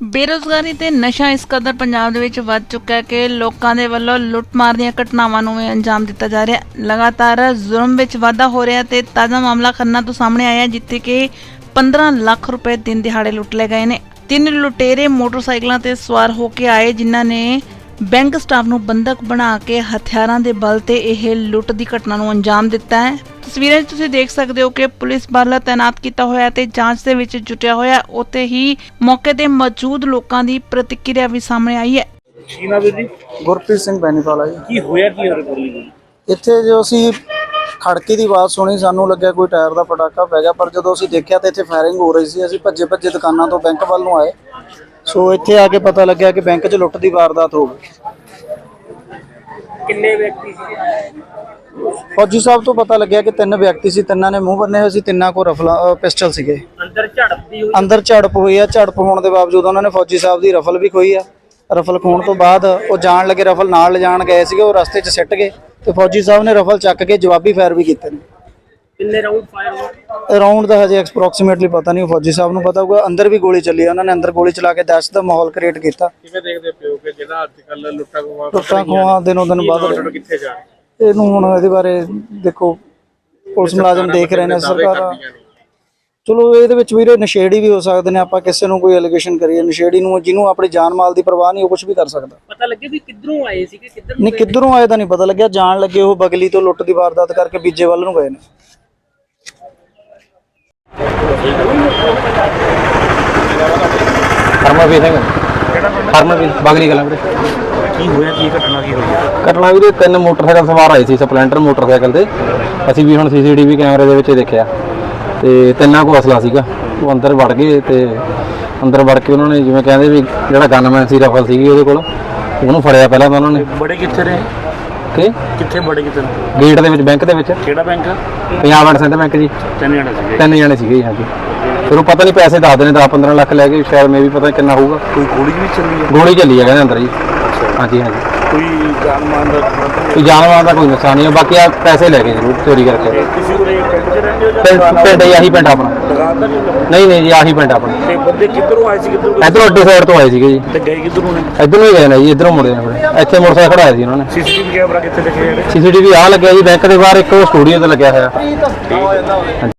ਬੇਰੁਜ਼ਗਾਰੀ ਤੇ ਨਸ਼ਾ ਇਸ ਕਦਰ ਪੰਜਾਬ ਦੇ ਵਿੱਚ ਵੱਧ ਚੁੱਕਾ ਹੈ ਕਿ ਲੋਕਾਂ ਦੇ ਵੱਲੋਂ ਲੁੱਟਮਾਰ ਦੀਆਂ ਘਟਨਾਵਾਂ ਨੂੰ ਵੀ ਅੰਜਾਮ ਦਿੱਤਾ ਜਾ ਰਿਹਾ ਲਗਾਤਾਰ ਜ਼ੁਲਮ ਵਿੱਚ ਵਾਧਾ ਹੋ ਰਿਹਾ ਤੇ ਤਾਜ਼ਾ ਮਾਮਲਾ ਖੰਨਾ ਤੋਂ ਸਾਹਮਣੇ ਆਇਆ ਜਿੱਥੇ ਕਿ 15 ਲੱਖ ਰੁਪਏ ਦਿਨ ਦਿਹਾੜੇ ਲੁੱਟ ਲਏ ਗਏ ਨੇ। ਤਿੰਨ ਲੁਟੇਰੇ ਮੋਟਰਸਾਈਕਲਾਂ ਤੇ ਸਵਾਰ ਹੋ ਕੇ ਆਏ, ਜਿਨ੍ਹਾਂ ਨੇ ਬੈਂਕ ਸਟਾਫ ਨੂੰ ਬੰਦਕ ਬਣਾ ਕੇ ਹਥਿਆਰਾਂ ਦੇ ਬਲ ਤੇ ਇਹ ਲੁੱਟ ਦੀ ਘਟਨਾ ਨੂੰ ਅੰਜਾਮ ਦਿੱਤਾ ਹੈ। ਤਸਵੀਰਾਂ 'ਚ ਤੁਸੀਂ ਦੇਖ ਸਕਦੇ ਹੋ ਕਿ ਪੁਲਿਸ ਬਲ ਤਾਇਨਾਤ ਕੀਤਾ ਹੋਇਆ ਤੇ ਜਾਂਚ ਦੇ ਵਿੱਚ ਜੁਟਿਆ ਹੋਇਆ। ਉੱਥੇ ਹੀ ਮੌਕੇ ਤੇ ਮੌਜੂਦ ਲੋਕਾਂ ਦੀ ਪ੍ਰਤੀਕਿਰਿਆ ਵੀ ਸਾਹਮਣੇ ਆਈ ਹੈ। ਕੀ ਨਾ ਵੀਰ ਜੀ? ਗੁਰਪ੍ਰੀਤ ਸਿੰਘ ਬੈਨੀਵਾਲਾ ਜੀ। ਕੀ ਹੋਇਆ ਕੀ ਹੋਰ ਬੋਲੀ ਜੀ ਇੱਥੇ ਜੋ ਅਸੀਂ ਖੜਕੇ ਦੀ ਆਵਾਜ਼ ਸੁਣੀ ਸਾਨੂੰ ਲੱਗਿਆ ਕੋਈ ਟਾਇਰ ਦਾ ਪਟਾਕਾ ਪੈ ਗਿਆ ਪਰ ਜਦੋਂ ਅਸੀਂ ਦੇਖਿਆ ਤਾਂ ਇੱਥੇ ਫਾਇਰਿੰਗ ਹੋ ਰਹੀ ਸੀ। ਅਸੀਂ ਭੱਜੇ ਭੱਜੇ ਦੁਕਾਨਾਂ ਤੋਂ ਬੈਂਕ ਵੱਲ ਨੂੰ ਆਏ। ਸੋ ਇੱਥੇ ਆ ਕੇ ਪਤਾ ਲੱਗਿਆ ਕਿ ਬੈਂਕ 'ਚ ਲੁੱਟ ਦੀ ਵਾਰਦਾਤ ਹੋ ਗਈ। ਕਿੰਨੇ ਵਿਅਕਤੀ ਸੀ? ਫੌਜੀ ਸਾਹਿਬ ਤੋਂ ਪਤਾ ਲੱਗਿਆ ਕਿ ਤਿੰਨ ਵਿਅਕਤੀ ਸੀ ਤਿੰਨਾਂ ਨੇ ਮੂੰਹ ਬੰਨੇ ਹੋਏ ਸੀ ਤਿੰਨਾਂ ਕੋਲ ਰਫਲਾ ਪਿਸਟਲ ਸੀਗੇ। ਅੰਦਰ ਝੜਪਦੀ ਹੋਈ। ਅੰਦਰ ਝੜਪ ਹੋਈ ਆ। ਝੜਪ ਹੋਣ ਦੇ ਬਾਵਜੂਦ ਉਹਨਾਂ ਨੇ ਫੌਜੀ ਸਾਹਿਬ ਦੀ ਰਫਲ ਵੀ ਖੋਈ ਆ। ਰਫਲ ਖੋਣ ਤੋਂ ਬਾਅਦ ਉਹ ਜਾਣ ਲੱਗੇ ਰਫਲ ਨਾਲ ਲਿਜਾਣ ਗਏ ਸੀਗੇ ਉਹ ਰਸਤੇ 'ਚ ਸਿੱਟ ਗਏ ਤੇ ਫੌਜੀ ਸਾਹਿਬ ਨੇ ਰਫਲ ਚੱਕ ਕੇ ਜਵਾਬੀ ਫਾਇਰ ਵੀ ਕੀਤੇ ਨੇ। ਕਿੰਨੇ ਰਾਉਂਡ ਫਾਇਰ ਹੋਏ? ਅਰਾਊਂਡ ਦਾ ਹਜੇ ਐਕਸਪ੍ਰੋਕਸੀਮੇਟਲੀ ਪਤਾ ਨਹੀਂ ਫੌਜੀ ਸਾਹਿਬ ਨੂੰ ਪਤਾ ਹੋਊਗਾ। ਅੰਦਰ ਵੀ ਗੋਲੀ ਚੱਲੀ ਆ ਉਹਨਾਂ ਨੇ ਅੰਦਰ ਗੋਲੀ ਚਲਾ ਕੇ ਦਹਿਸ਼ਤ ਦਾ ਮਾਹੌਲ ਕ੍ਰੀਏਟ ਕੀਤਾ। ਕਿਵੇਂ ਦੇਖਦੇ ਪਿਓ ਕਿ ਜਿਹੜਾ ਅੱਜ ਕੱਲ ਲੁੱਟਾ ਖੋਆ ਟੁੱਟਾਂ ਖੋਹਾਂ ਦਿਨੋਂ ਦਿਨ ਵੱਧ ਰਹੇ। ਕਿੱਥੇ ਜਾ ਇਹਨੂੰ ਹੁਣ ਇਹਦੇ ਬਾਰੇ ਦੇਖੋ ਪੁਲਿਸ ਮੁਲਾਜ਼ਮ ਦੇਖ ਰਹੇ ਨੇ ਸਰਕਾਰ। ਚਲੋ ਇਹਦੇ ਵਿੱਚ ਵੀਰੇ ਨਸ਼ੇੜੀ ਵੀ ਹੋ ਸਕਦੇ ਨੇ ਆਪਾਂ ਕਿਸੇ ਨੂੰ ਕੋਈ ਅਲੀਗੇਸ਼ਨ ਕਰੀਏ ਨਸ਼ੇੜੀ ਨੂੰ ਜਿਹਨੂੰ ਆਪਣੀ ਜਾਨ ਮਾਲ ਦੀ ਪਰਵਾਹ ਨਹੀਂ ਉਹ ਕੁਝ ਵੀ ਕਰ ਸਕਦਾ। ਪਤਾ ਲੱਗੇ ਵੀ ਕਿੱਧਰੋਂ ਆਏ ਸੀ ਕਿ ਕਿੱਧਰ ਨਹੀਂ ਕਿੱਧਰੋਂ ਆਏ ਤਾਂ ਨਹੀਂ ਪਤਾ ਲੱਗਿਆ ਜਾਣ ਲੱਗੇ ਉਹ ਬਗਲੀ ਤੋਂ ਲੁੱਟ ਦੀ ਵਾਰਦਾਤ ਕਰਕੇ ਬੀਜੇ ਵੱਲ ਨੂੰ ਗਏ ਨੇ। ਹਰਮਨਵੀਰ ਸਿੰਘ। ਹਰਮਨਵੀਰ ਬਾਗਲੀ ਕਲਾਂ ਵੀਰੇ। ਕੀ ਹੋਇਆ ਕੀ ਘਟਨਾ ਕੀ ਹੋਈ? ਘਟਨਾ ਵੀਰੇ ਤਿੰਨ ਮੋਟਰਸਾਈਕਲ ਸਵਾਰ ਆਏ ਸੀ ਸਪਲੈਂਡਰ ਮੋਟਰਸਾਈਕਲ ਤੇ। ਅਸੀਂ ਵੀ ਹੁਣ ਸੀਸੀਟੀਵੀ ਕੈਮਰੇ ਦੇ ਵਿੱਚ ਦੇਖਿਆ। ਤੇ ਤਿੰਨਾਂ ਕੋਲ ਅਸਲਾ ਸੀਗਾ। ਉਹ ਅੰਦਰ ਵੜ ਗਏ ਤੇ ਅੰਦਰ ਵੜ ਕੇ ਉਹਨਾਂ ਨੇ ਜਿਵੇਂ ਕਹਿੰਦੇ ਵੀ ਜਿਹੜਾ ਗਨਮੈਨ ਸੀ ਰਫਲ ਸੀਗੀ ਉਹਦੇ ਕੋਲ ਉਹਨੂੰ ਫੜਿਆ ਪਹਿਲਾਂ ਤਾਂ ਉਹਨਾਂ ਨੇ। ਬੜੇ ਕਿੱਥੇ ਨੇ ਕਿ? ਕਿੱਥੇ ਬੜੇ ਕਿੱਥੇ ਨੇ ਗੇਟ ਦੇ ਵਿੱਚ ਬੈਂਕ ਦੇ ਵਿੱਚ। ਕਿਹੜਾ bank? Punjab and centre bank ਜੀ। ਤਿੰਨ ਜਣੇ ਸੀਗੇ। ਤਿੰਨ ਜਣੇ ਸੀਗੇ ਜੀ ਹਾਂਜੀ। ਫਿਰ ਉਹ ਪਤਾ ਨਹੀਂ ਪੈਸੇ ਦੱਸਦੇ ਨੇ 10 15 ਲੱਖ ਲੈ ਕੇ ਸ਼ਾਇਦ ਮੇ ਵੀ ਪਤਾ ਨੀ ਕਿੰਨਾ ਹੋਊਗਾ। ਕੋਈ ਗੋਲੀ ਵੀ ਚੱਲੀ ਹੈ ਗੋਲੀ ਚੱਲੀ ਹੈ ਕਹਿੰਦੇ ਅੰਦਰ ਜੀ। ਹਾਂਜੀ ਹਾਂਜੀ। ਕੋਈ ਜਾਨ ਮਾਨ ਦਾ ਕੋਈ ਜਾਨਵਰਾਂ ਦਾ ਕੋਈ ਨੁਕਸਾਨ ਨਹੀਂ ਬਾਕੀ ਆ ਪੈਸੇ ਲੈ ਗਏ ਜ਼ਰੂਰ ਚੋਰੀ ਕਰਕੇ। ਕਿਸੇ ਪਿੰਡ ਚ ਰਹਿੰਦੇ ਹੋ ਜਾਂ ਪਿੰਡ ਪਿੰਡ ਹੀ ਆਹੀ ਪਿੰਡ ਆਪਣਾ। ਦੁਕਾਨ ਨਹੀਂ? ਨਹੀਂ ਨਹੀਂ ਜੀ ਆਹੀ ਪਿੰਡ ਆਪਣਾ। ਤੇ ਬੰਦੇ ਕਿੱਧਰੋਂ ਆਏ ਸੀ ਕਿੱਧਰੋਂ ਗਏ? ਇਧਰੋਂ ਅੱਡੇ ਸਾਈਡ ਤੋਂ ਆਏ ਸੀਗੇ ਜੀ। ਤੇ ਗਏ ਕਿੱਧਰੋਂ ਨੇ? ਇਧਰੋਂ ਹੀ ਗਏ ਨੇ ਜੀ ਇਧਰੋਂ ਮੁੜੇ ਨੇ ਫਿਰ। ਇੱਥੇ ਮੋਟਰਸਾਈਕਲ ਖੜਾਇਆ ਸੀ ਉਹਨਾਂ ਨੇ। ਸੀਸੀਟੀਵੀ ਕੈਮਰਾ ਕਿੱਥੇ ਦੇਖੇ ਜਿਹੜੇ ਸੀਸੀਟੀਵੀ ਆ ਲੱਗਿਆ ਜੀ ਬੈਂਕ ਦੇ ਬਾਹਰ ਇੱਕ ਸਟੂਡੀਓ ਤੇ ਲੱਗਿਆ ਹੋਇਆ।